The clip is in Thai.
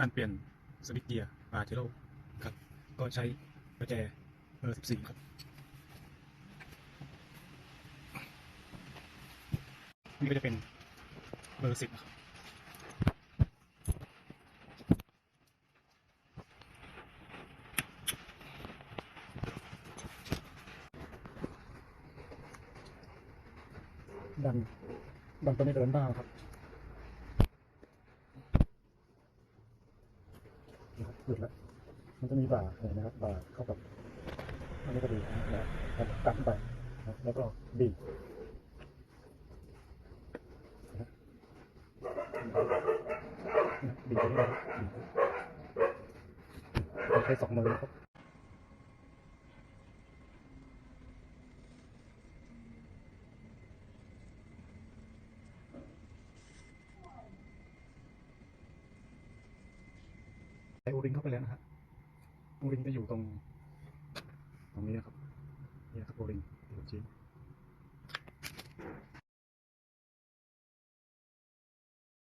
การเปลี่ยนสวิตช์เกียร์ปาเจโร่ครับ ก็ใช้ประแจเบอร์14 ครับ นี่ก็จะเป็นเบอร์ 10นะครับดันดันตัวนี้เดินได้ครับนะครับ หยุดแล้วมันจะมีบ่าเห็นนะครับบ่าเข้ากับอันนี้ก็ดีนะครับตัดขึ้นไปนะแล้วก็บีบบบีบไปเรื่อยๆบีบใช้สองมือนะครับ โอริงเข้าไปแล้วนะครับโอริงจะอยู่ตรง ตรงนี้นะครับ นี่นะครับโอริงที่ผมชี้